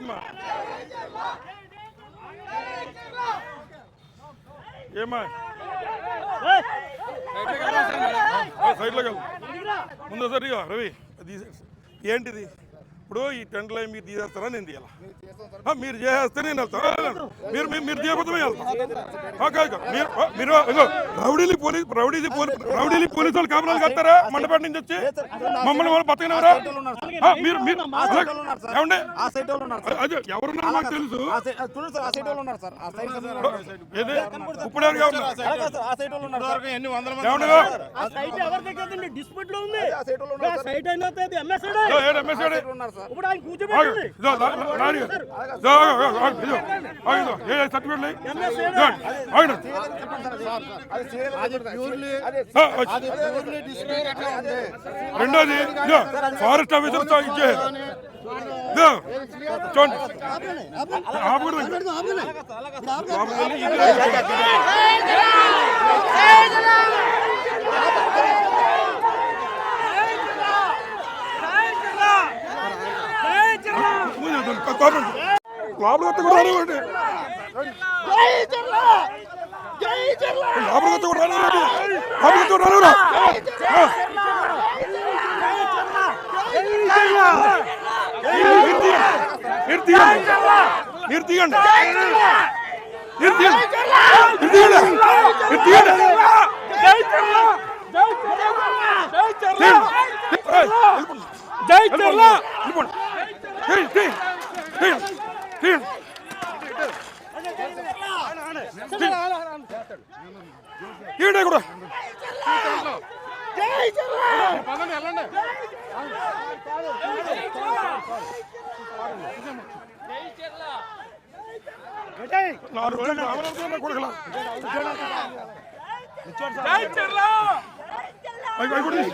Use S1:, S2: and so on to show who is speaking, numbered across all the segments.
S1: చెప్పమ్మా ఏమ్మా సైడ్లోకి వెళ్ళు. ముందు సరిగా రవి అది ఏంటిది? ఇప్పుడు ఈ టెంట్ లైన్ మీరు తీసేస్తారా? నేను తీయాలా? మీరు చేస్తే నేను వెళ్తాను. మీరు మీరు మీరు చేయకపోతే మేము వెళ్తాం. మీరు మీరు ఇదిగో, రౌడీలు పోలీస్ రౌడీలు పోలీస్ రౌడీలు పోలీసు వాళ్ళు కాపురాలు కట్టారా మండపేట నుంచి వచ్చి? మమ్మల్ని వాళ్ళు బతకనవరా ఆ, మీరు ఏమండి? అదే ఎవరున్నారో మాకు తెలుసు. ఏది? ఇప్పుడు ఎవరు రెండోది ఫారెస్ట్ ఆఫీసర్తో ఇచ్చే చూడండి ఆపకూడదు ఇంకా. లోపలికి వెళ్ళి ఇందులో ముందు అతను కోపం. లోపలికి వస్తే కూడా రానివ్వండి. లోపలికి వస్తే కూడా రానివ్వండి. లోపలికి వస్తే కూడా రానివ్వరా? ఆ. మీరు తీయండి. మీరు తీయండి. మీరు తీయండి. మీరు తీయండి. మీరు తీయండి. తీయండి. ఏయ్, వెళ్ళిపోండి.
S2: జై
S1: వెళ్ళిపోండి. వెళ్ళిపోండి. తీయండి, తీయండి. తీయండి. తీయండి. కూడా నాలుగు కొడుకులా అవి అవి కూడా తీసి.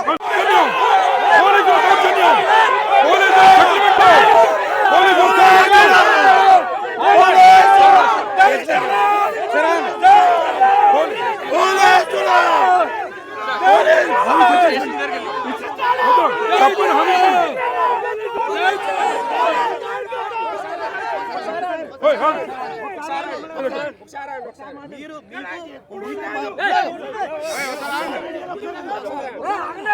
S1: అవి அங்க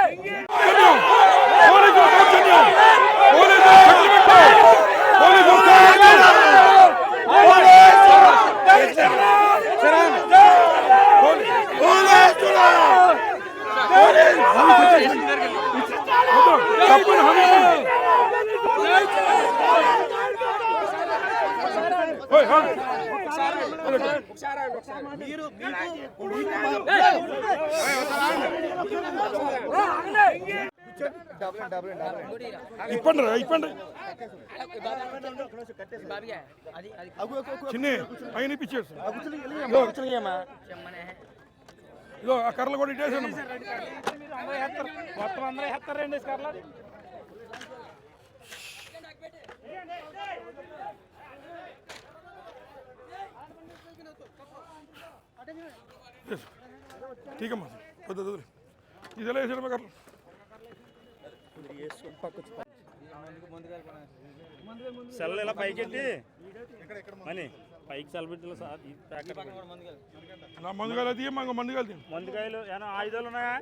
S1: ఇప్పండి రా, ఇప్పండి చిన్ని ఆయన ఇప్పించాడు ఇదో ఆ కర్రలు కూడా ఇటేసాను
S2: మొత్తం అందరూ ఎత్తారండి స్కర్లా
S1: ఠీకమ్మా వద్దు వద్దు ఇదిలా వేసాడు కర్రలు.
S3: సెల్ ఇలా పైకెట్టి మనీ. పైకి సెల్ పెట్టి ఇలా సా- ఈ ప్యాకెట్
S1: అది
S3: మందుకాయలు ఏమైనా ఆయుధాలు ఉన్నాయా.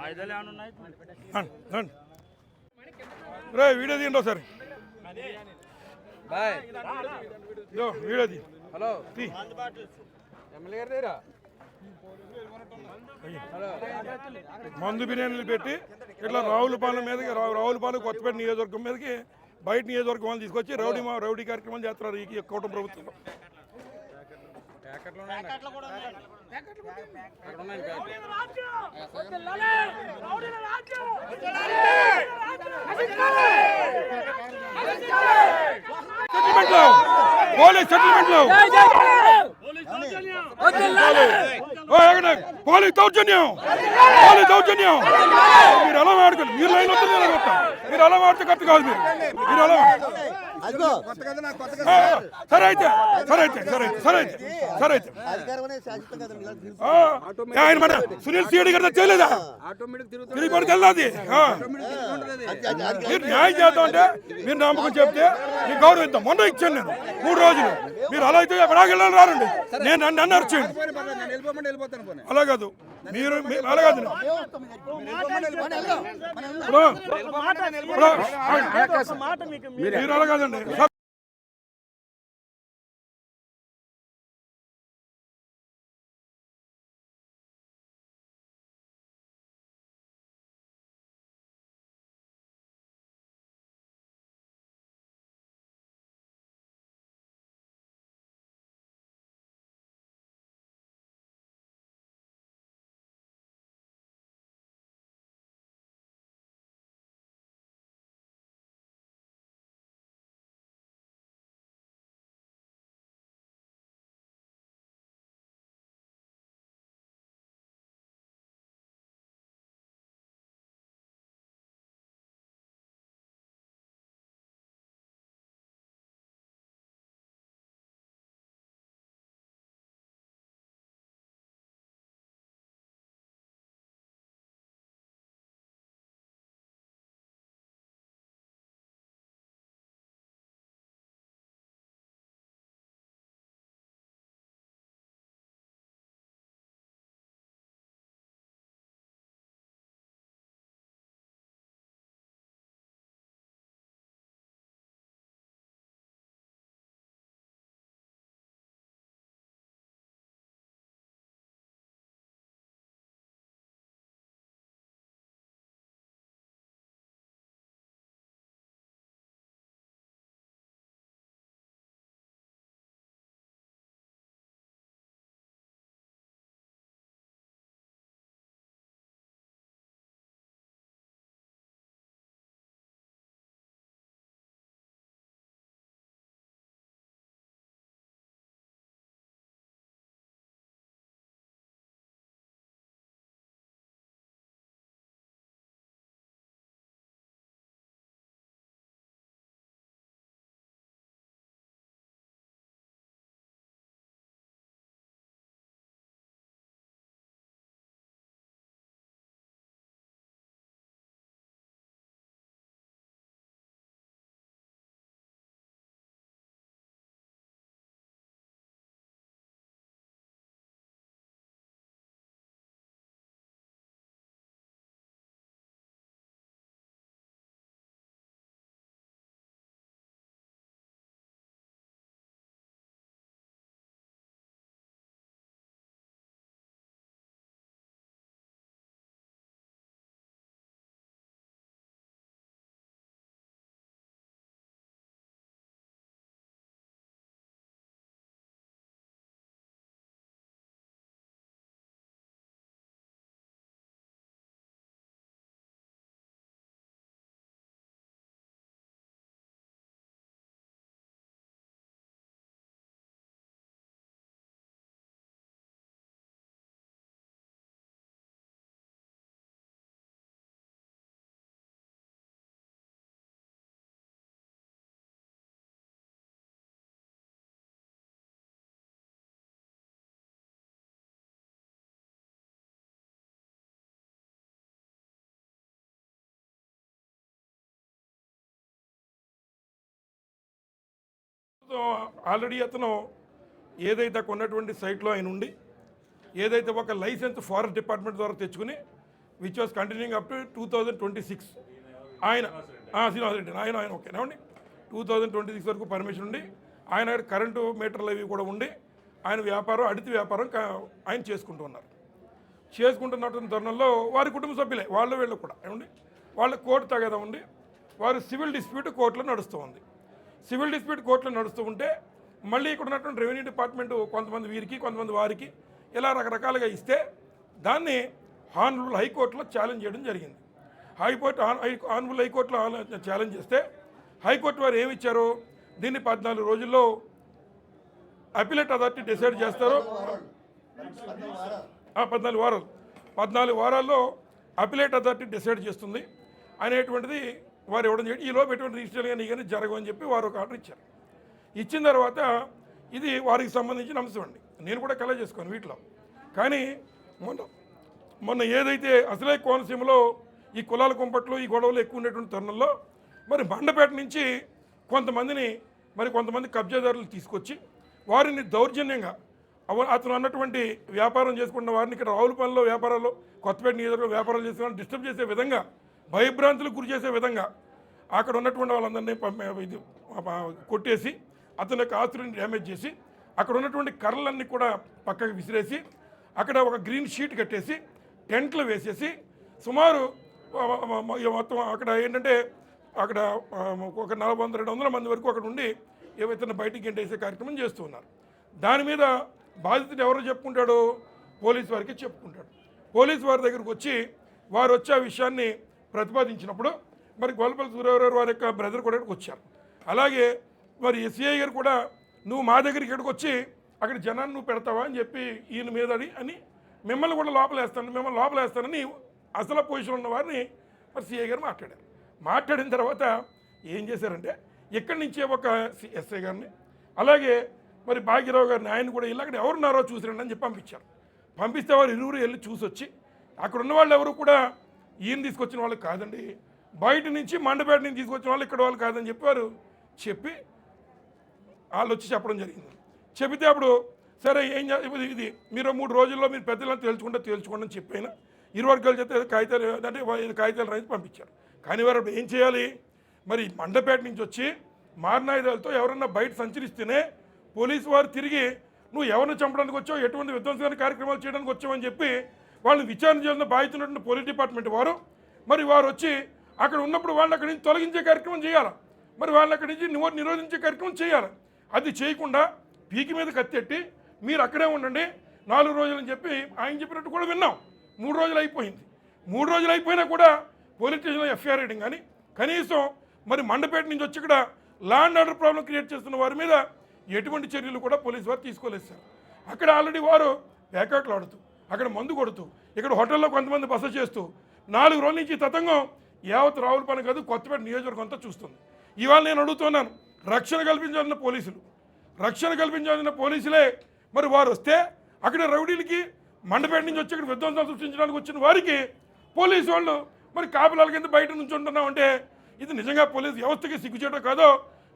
S3: ఆయుధాలు ఏమైనా ఉన్నాయి.
S1: రే వీడియో తీయండి ఒకసారి. ఇదో వీడియో తీ
S4: హలో. ఎమ్మెల్యే గారి దగ్గర?
S1: మందు బిర్యానీలు పెట్టి ఇట్లా రావులపాలెం మీదకి రావులపాలెం కొత్తపేట నియోజకవర్గం మీదకి బయట నియోజకవర్గం వాళ్ళు తీసుకొచ్చి రౌడీ మా రౌడీ కార్యక్రమాలు చేస్తున్నారు ఈ ఈ కూటమి ప్రభుత్వం పోలీస్ సెటిల్మెంట్లు పోలీస్ దౌర్జన్యం. పోలీస్ దౌర్జన్యం. మీరు ఎలా వాడుకోండి మీరు లైన్ వస్తుంది నేను వస్తా మీరు ఎలా వాడితే కరెక్ట్ కాదు మీరు. మీరు ఎలా సరే. అయితే సరే అయితే సరే సరే అయితే సరే అయితే. ఆయన మన సునీల్ సిఐడి గారి చేయలేదా? తిరిగి పడికి వెళ్ళాది. మీరు న్యాయం చేద్దాం అంటే మీరు నమ్మకం చెప్తే మీకు గౌరవిద్దాం. మొన్న ఇచ్చాను నేను మూడు రోజులు. మీరు అలా అయితే ఎక్కడికి వెళ్ళాలి రారండి నేను నన్ను నన్ను అరిచేయండి అలా కాదు. మీరు
S2: మీకు మీరు
S1: మీరు ఆల్రెడీ అతను ఏదైతే కొన్నటువంటి సైట్లో ఆయన ఉండి ఏదైతే ఒక లైసెన్స్ ఫారెస్ట్ డిపార్ట్మెంట్ ద్వారా తెచ్చుకుని which was continuing up to two thousand twenty six ఆయన శ్రీనివాస రెడ్డి ఆయన ఆయన ఓకే. ఏమండి? టూ థౌజండ్ ట్వంటీ సిక్స్ వరకు పర్మిషన్ ఉండి ఆయన కరెంటు మీటర్లు అవి కూడా ఉండి ఆయన వ్యాపారం అడితి వ్యాపారం ఆయన చేసుకుంటూ ఉన్నారు. చేసుకుంటున్నటువంటి తరుణంలో వారి కుటుంబ సభ్యులే వాళ్ళు వీళ్ళు కూడా. ఏమండి? వాళ్ళ కోర్టు తగదా ఉండి వారు సివిల్ డిస్ప్యూట్ కోర్టులో నడుస్తూ ఉంది. సివిల్ డిస్ప్యూట్ కోర్టులో నడుస్తూ ఉంటే మళ్ళీ ఇక్కడ ఉన్నటువంటి రెవెన్యూ డిపార్ట్మెంట్ కొంతమంది వీరికి కొంతమంది వారికి ఇలా రకరకాలుగా ఇస్తే దాన్ని హానరబుల్ హైకోర్టులో ఛాలెంజ్ చేయడం జరిగింది. హైకోర్టు హానరబుల్ హైకోర్టులో ఛాలెంజ్ చేస్తే హైకోర్టు వారు ఏమి ఇచ్చారు దీన్ని పద్నాలుగు రోజుల్లో అపిలేట్ అథారిటీ డిసైడ్ చేస్తారు ఆ, పద్నాలుగు వారాలు. పద్నాలుగు వారాల్లో అపిలేట్ అథారిటీ డిసైడ్ చేస్తుంది. అనేటువంటిది వారు ఇవ్వడం చేయండి ఈ లోపు ఎటువంటి రిజిస్టర్ కానీ కానీ జరగవని చెప్పి వారు ఒక ఆర్డర్ ఇచ్చారు. ఇచ్చిన తర్వాత ఇది వారికి సంబంధించిన అంశం అండి. నేను కూడా కల చేసుకోను వీటిలో. కానీ మొన్న మొన్న ఏదైతే అసలే కోనసీమలో ఈ కులాల కుంపట్లు ఈ గొడవలు ఎక్కువ ఉండేటువంటి తరుణంలో మరి బండపేట నుంచి కొంతమందిని మరి కొంతమంది కబ్జాదారులు తీసుకొచ్చి వారిని దౌర్జన్యంగా అతను అన్నటువంటి వ్యాపారం చేసుకున్న వారిని ఇక్కడ రావులపల్లిలో వ్యాపారాలు కొత్తపేట నియోజకవర్గంలో వ్యాపారాలు చేసే డిస్టర్బ్ చేసే విధంగా భయభ్రాంతులకు గురి చేసే విధంగా అక్కడ ఉన్నటువంటి వాళ్ళందరినీ ఇది కొట్టేసి అతని యొక్క ఆస్తులను డ్యామేజ్ చేసి అక్కడ ఉన్నటువంటి కర్రలన్నీ కూడా పక్కకి విసిరేసి అక్కడ ఒక గ్రీన్ షీట్ కట్టేసి టెంట్లు వేసేసి సుమారు మొత్తం అక్కడ ఏంటంటే అక్కడ ఒక నలభై వందల రెండు వందల మంది వరకు అక్కడ ఉండి ఏవైతే బయటికి గెంటేసే కార్యక్రమం చేస్తూ ఉన్నారు. దాని మీద బాధితుడు ఎవరు చెప్పుకుంటాడు పోలీస్ వారికి చెప్పుకుంటాడు. పోలీస్ వారి దగ్గరకు వచ్చి వారు వచ్చే ఆ విషయాన్ని ప్రతిపాదించినప్పుడు మరి గోల్పల్లి సూర్యవరావు వారి యొక్క బ్రదర్ కూడా ఇక్కడికి వచ్చారు. అలాగే మరి ఎస్ఐ గారు కూడా నువ్వు మా దగ్గరికి ఇక్కడికి వచ్చి అక్కడ జనాన్ని నువ్వు పెడతావా అని చెప్పి ఈయన మీద అని మిమ్మల్ని కూడా లోపలేస్తాను మిమ్మల్ని లోపలేస్తానని అసలు పొజిషన్ ఉన్న వారిని మరి సిఐ గారు మాట్లాడారు. మాట్లాడిన తర్వాత ఏం చేశారంటే ఇక్కడి నుంచే ఒక సి- ఎస్ఐ గారిని అలాగే మరి భాగ్యరావు గారిని ఆయన కూడా వెళ్ళి అక్కడ ఎవరున్నారో చూసిరండి అని చెప్పి పంపించారు. పంపిస్తే వారు ఇరువురు వెళ్ళి చూసొచ్చి అక్కడ ఉన్న వాళ్ళు ఎవరు కూడా ఈయన తీసుకొచ్చిన వాళ్ళు కాదండి. బయట నుంచి మండపేట నుంచి తీసుకొచ్చిన వాళ్ళు ఇక్కడ వాళ్ళు కాదని చెప్పారు. చెప్పి వాళ్ళు వచ్చి చెప్పడం జరిగింది. చెబితే అప్పుడు సరే ఏం చే ఇది- ఇది మీరు మూడు రోజుల్లో మీరు పెద్దలను తేల్చుకుంటే తేల్చుకోండి అని చెప్పిన ఇరు వర్గాలు చెప్తే కాగితాలు అంటే కాగితాలు రాసి పంపించారు. కానీ వారు అప్పుడు ఏం చేయాలి? మరి మండపేట నుంచి వచ్చి మారణాయుధాలతో ఎవరన్నా బయట సంచరిస్తేనే పోలీసు వారు తిరిగి నువ్వు ఎవరిని చంపడానికి వచ్చావు? ఎటువంటి విధ్వంసమైన కార్యక్రమాలు చేయడానికి వచ్చావని చెప్పి వాళ్ళని విచారణ చేసిన బాధితులు పోలీస్ డిపార్ట్మెంట్ వారు మరి వారు వచ్చి అక్కడ ఉన్నప్పుడు వాళ్ళని అక్కడి నుంచి తొలగించే కార్యక్రమం చేయాలి? మరి వాళ్ళని అక్కడి నుంచి నిరో- నిరోధించే కార్యక్రమం చేయాలి? అది చేయకుండా పీకి మీద కత్తెట్టి మీరు అక్కడే ఉండండి నాలుగు రోజులు అని చెప్పి ఆయన చెప్పినట్టు కూడా విన్నాం. మూడు రోజులు అయిపోయింది. మూడు రోజులు అయిపోయినా కూడా పోలీస్ స్టేషన్లో ఎఫ్ఐఆర్ వేయడం కానీ కనీసం మరి మండపేట నుంచి వచ్చి ఇక్కడ ల్యాండ్ ఆర్డర్ ప్రాబ్లం క్రియేట్ చేస్తున్న వారి మీద ఎటువంటి చర్యలు కూడా పోలీసు వారు తీసుకోలేదు సార్. అక్కడ ఆల్రెడీ వారు బ్యాకౌట్లు ఆడుతూ అక్కడ మందు కొడుతూ ఇక్కడ హోటల్లో కొంతమంది బస చేస్తూ నాలుగు రోజుల నుంచి తతంగం యావత్ రావుల పని కాదు కొత్తపేట నియోజకవర్గం అంతా చూస్తుంది. ఇవాళ నేను అడుగుతున్నాను రక్షణ కల్పించాల్సిన పోలీసులు. రక్షణ కల్పించాల్సిన పోలీసులే మరి వారు వస్తే అక్కడ రౌడీలకి మండపేట నుంచి వచ్చి ఇక్కడ విధ్వంసం సృష్టించడానికి వచ్చిన వారికి పోలీసు వాళ్ళు మరి కాపులాల కింద బయట నుంచి ఉంటున్నాం అంటే ఇది నిజంగా పోలీసు వ్యవస్థకి సిగ్గుచేటో కాదో?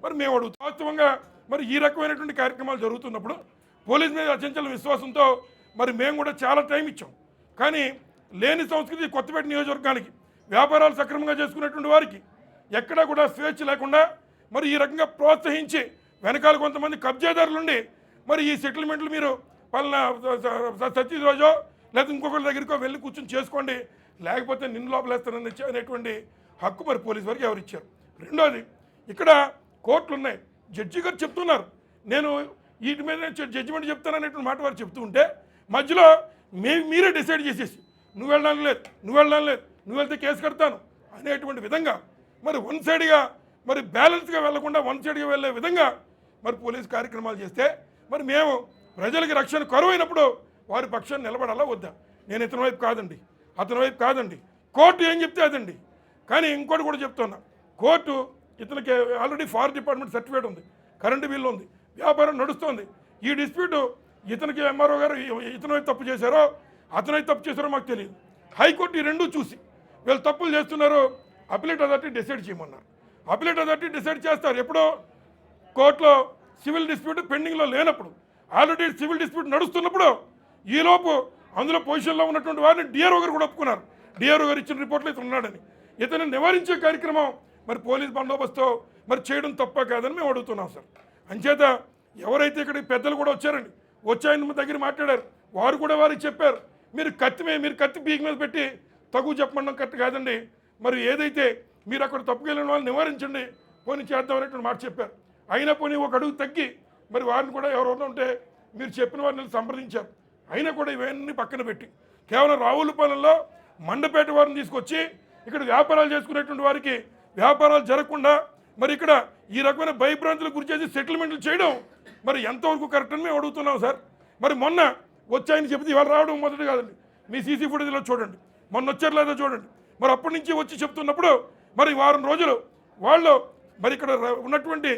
S1: మరి మేము అడుగుతాం వాస్తవంగా మరి ఈ రకమైనటువంటి కార్యక్రమాలు జరుగుతున్నప్పుడు పోలీస్ మీద అచంచల విశ్వాసంతో మరి మేము కూడా చాలా టైం ఇచ్చాం. కానీ లేని సంస్కృతి కొత్తపేట నియోజకవర్గానికి వ్యాపారాలు సక్రమంగా చేసుకునేటువంటి వారికి ఎక్కడా కూడా స్వేచ్ఛ లేకుండా మరి ఈ రకంగా ప్రోత్సహించి వెనకాల కొంతమంది కబ్జాదారులుండి మరి ఈ సెటిల్మెంట్లు మీరు పలానా సత్యది రోజో లేదా ఇంకొకరి దగ్గరికో వెళ్ళి కూర్చొని చేసుకోండి లేకపోతే నిన్ను లోపలేస్తానని అనేటువంటి హక్కు మరి పోలీసు వారికి ఎవరు ఇచ్చారు రెండోది ఇక్కడ కోర్టులు ఉన్నాయి జడ్జి గారు చెప్తున్నారు నేను వీటి మీద జడ్జిమెంట్ చెప్తాననేటువంటి మాట వారు చెప్తూ ఉంటే మధ్యలో మీ మీరే డిసైడ్ చేసేసి నువ్వు వెళ్ళడానికి లేదు నువ్వు వెళ్ళడం లేదు నువ్వు వెళ్తే కేసు కడతాను అనేటువంటి విధంగా మరి వన్ సైడ్గా మరి బ్యాలెన్స్గా వెళ్ళకుండా వన్ సైడ్గా వెళ్ళే విధంగా మరి పోలీస్ కార్యక్రమాలు చేస్తే మరి మేము ప్రజలకి రక్షణ కరువైనప్పుడు వారి పక్షాన్ని నిలబడాలా వద్దా? నేను ఇతని వైపు కాదండి అతని వైపు కాదండి కోర్టు ఏం చెప్తే అదండి. కానీ ఇంకోటి కూడా చెప్తున్నా కోర్టు ఇతనికి ఆల్రెడీ ఫారెస్ట్ డిపార్ట్మెంట్ సర్టిఫికేట్ ఉంది కరెంటు బిల్లు ఉంది వ్యాపారం నడుస్తుంది ఈ డిస్ప్యూట్ ఇతనికి ఎంఆర్ఓ గారు ఇతను తప్పు చేశారో అతనై తప్పు చేశారో మాకు తెలియదు. హైకోర్టు ఈ రెండూ చూసి వీళ్ళు తప్పులు చేస్తున్నారు అపిలేట్ అథారిటీ డిసైడ్ చేయమన్నారు. అపిలేట్ అథారిటీ డిసైడ్ చేస్తారు. ఎప్పుడో కోర్టులో సివిల్ డిస్ప్యూట్ పెండింగ్లో లేనప్పుడు ఆల్రెడీ సివిల్ డిస్ప్యూట్ నడుస్తున్నప్పుడు ఈలోపు అందులో పొజిషన్లో ఉన్నటువంటి వారిని డిఆర్ఓ గారు కూడా ఒప్పుకున్నారు. డిఆర్ఓ గారు ఇచ్చిన రిపోర్ట్లో ఇతను ఉన్నాడని. ఇతను నివారించే కార్యక్రమం మరి పోలీస్ బందోబస్తు మరి చేయడం తప్ప కాదని మేము అడుగుతున్నాం సార్. అంచేత ఎవరైతే ఇక్కడ పెద్దలు కూడా వచ్చారండి వచ్చి ఆయన దగ్గర మాట్లాడారు. వారు కూడా వారికి చెప్పారు. మీరు కత్తి మీరు కత్తి పీక మీద పెట్టి తగు చెప్పడం కరెక్ట్ కాదండి. మరి ఏదైతే మీరు అక్కడ తప్పుకెళ్ళిన వాళ్ళని నివారించండి పోనీ చేద్దాం అనేటువంటి మాట చెప్పారు. అయినా పోనీ ఒక అడుగు తగ్గి మరి వారిని కూడా ఎవరైనా ఉంటే మీరు చెప్పిన వారిని సంప్రదించారు. అయినా కూడా ఇవన్నీ పక్కన పెట్టి కేవలం రావులపాలెంలో మండపేట వారిని తీసుకొచ్చి ఇక్కడ వ్యాపారాలు చేసుకునేటువంటి వారికి వ్యాపారాలు జరగకుండా మరి ఇక్కడ ఈ రకమైన భయభ్రాంతులకు గురి చేసి సెటిల్మెంట్లు చేయడం మరి ఎంతవరకు కరెక్ట్ అని మేము అడుగుతున్నాం సార్. మరి మొన్న వచ్చాయని చెప్తే ఇవాళ రావడం మొదటి కాదండి. మీ సీసీ ఫుటేజ్లో చూడండి. మొన్న వచ్చారు లేదో చూడండి. మరి అప్పటి నుంచి వచ్చి చెప్తున్నప్పుడు మరి వారం రోజులు వాళ్ళు మరి ఇక్కడ ఉన్నటువంటి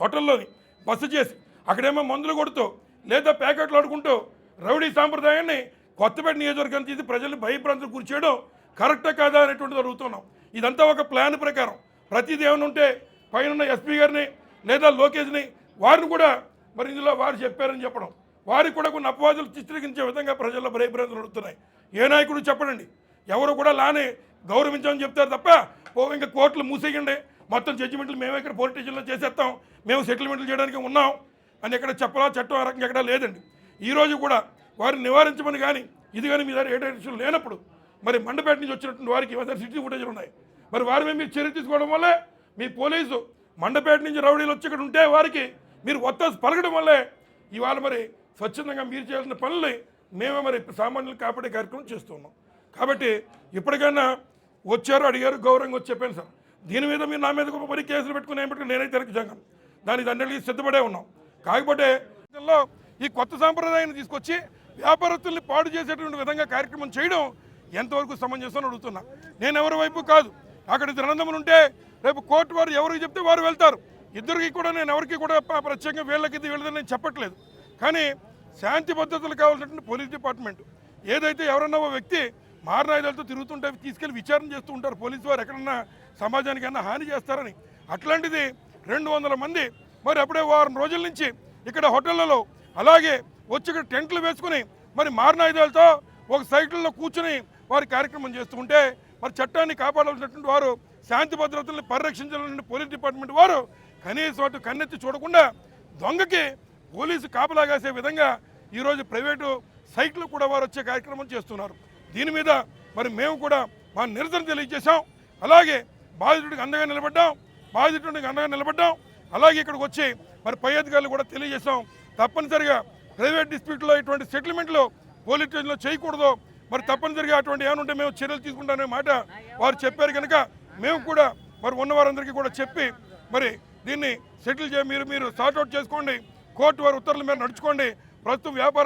S1: హోటల్లోని బస్సు చేసి అక్కడేమో మందులు కొడుతూ లేదా ప్యాకెట్లు ఆడుకుంటూ రౌడీ సాంప్రదాయాన్ని కొత్తపేట నియోజకవర్గం తీసి ప్రజల్ని భయభ్రాంతులకు గురి చేయడం కరెక్టా కాదా అనేటువంటిది అడుగుతున్నాం. ఇదంతా ఒక ప్లాన్ ప్రకారం. ప్రతిదీ ఏమైనా ఉంటే పైన ఎస్పీ గారిని లేదా లోకేష్ని వారిని కూడా మరి ఇందులో వారు చెప్పారని చెప్పడం. వారికి కూడా కొన్ని అపవాదులు చిత్రీకరించే విధంగా ప్రజల్లో భయభ్రాంతులు అడుగుతున్నాయి ఏ నాయకుడు చెప్పడండి. ఎవరు కూడా లానే గౌరవించామని చెప్తారు తప్ప ఓ ఇంకా కోర్టులు మూసేయండి. మొత్తం జడ్జిమెంట్లు మేమే ఇక్కడ పోలీస్ స్టేషన్లో చేసేస్తాం. మేము సెటిల్మెంట్లు చేయడానికి ఉన్నాం. అని ఎక్కడ చెప్పలా చట్టం రకంగా ఎక్కడ లేదండి. ఈరోజు కూడా వారిని నివారించమని కానీ ఇది కానీ మీ దగ్గర ఏ లేనప్పుడు మరి మండపేట నుంచి వచ్చినటువంటి వారికి మా సిటీ ఫుటేజ్లు ఉన్నాయి. మరి వారి మీద మీరు చర్య తీసుకోవడం వల్లే మీ పోలీసు మండపేట నుంచి రౌడీలు వచ్చి ఇక్కడ ఉంటే వారికి మీరు ఒత్తాసు పలకడం వల్లే ఇవాళ మరి స్వచ్ఛందంగా మీరు చేయాల్సిన పనుల్ని మేమే మరి సామాన్యులు కాపాడే కార్యక్రమం చేస్తున్నాం. కాబట్టి ఇప్పటికైనా వచ్చారు అడిగారు గౌరవంగా వచ్చి చెప్పాను సార్. దీని మీద మీరు నా మీద ఒక మరి కేసులు పెట్టుకుని ఏం పెట్టుకుని నేనైతే వెనక్కి జంగను దానికి అన్నిటికీ సిద్ధపడే ఉన్నాం. కాకపోతే ఈ కొత్త సాంప్రదాయాన్ని తీసుకొచ్చి వ్యాపారస్తుల్ని పాడు చేసేటువంటి విధంగా కార్యక్రమం చేయడం ఎంతవరకు సమంజసం అని అడుగుతున్నా. నేను ఎవరి వైపు కాదు. అక్కడ ఇద్దరు అనందములు ఉంటే రేపు కోర్టు వారు ఎవరికి చెప్తే వారు వెళ్తారు. ఇద్దరికి కూడా నేను ఎవరికి కూడా ప్రత్యేకంగా వీళ్ళకి ఇది వీళ్ళదని నేను చెప్పట్లేదు. కానీ శాంతి భద్రతలు కావాల్సినటువంటి పోలీస్ డిపార్ట్మెంట్ ఏదైతే ఎవరన్నా ఓ వ్యక్తి మారణాయుధాలతో తిరుగుతుంటే తీసుకెళ్ళి విచారణ చేస్తూ ఉంటారు పోలీసు వారు ఎక్కడన్నా సమాజానికన్నా హాని చేస్తారని. అట్లాంటిది రెండు వందల మంది మరి అప్పుడే వారం రోజుల నుంచి ఇక్కడ హోటళ్ళలో అలాగే వచ్చి ఇక్కడ టెంట్లు వేసుకుని మరి మారణాయుధాలతో ఒక సైకిల్లో కూర్చుని వారి కార్యక్రమం చేస్తూ ఉంటే మరి చట్టాన్ని కాపాడాల్సినటువంటి వారు శాంతి భద్రతల్ని పరిరక్షించాలని పోలీస్ డిపార్ట్మెంట్ వారు కనీసం అటు కన్నెత్తి చూడకుండా దొంగకి పోలీసు కాపలాగాసే విధంగా ఈరోజు ప్రైవేటు సైట్లు కూడా వారు వచ్చే కార్యక్రమం చేస్తున్నారు. దీని మీద మరి మేము కూడా మా నిరసన తెలియజేశాం. అలాగే బాధితుడికి అండగా నిలబడ్డాం. బాధితుడికి అండగా నిలబడ్డాం. అలాగే ఇక్కడికి వచ్చి మరి పై అధికారులు కూడా తెలియజేశాం. తప్పనిసరిగా ప్రైవేట్ డిస్ప్యూట్లో ఇటువంటి సెటిల్మెంట్లు పోలీస్ స్టేషన్లో చేయకూడదు. మరి తప్పనిసరిగా అటువంటి ఏమైనా ఉంటే మేము చర్యలు తీసుకుంటామనే మాట వారు చెప్పారు కనుక మేము కూడా మరి ఉన్న వారందరికీ కూడా చెప్పి మరి దీన్ని సెటిల్ చేయ మీరు మీరు సార్ట్అవుట్ చేసుకోండి. కోర్టు వారి ఉత్తర్వుల మీద నడుచుకోండి. ప్రస్తుతం వ్యాపార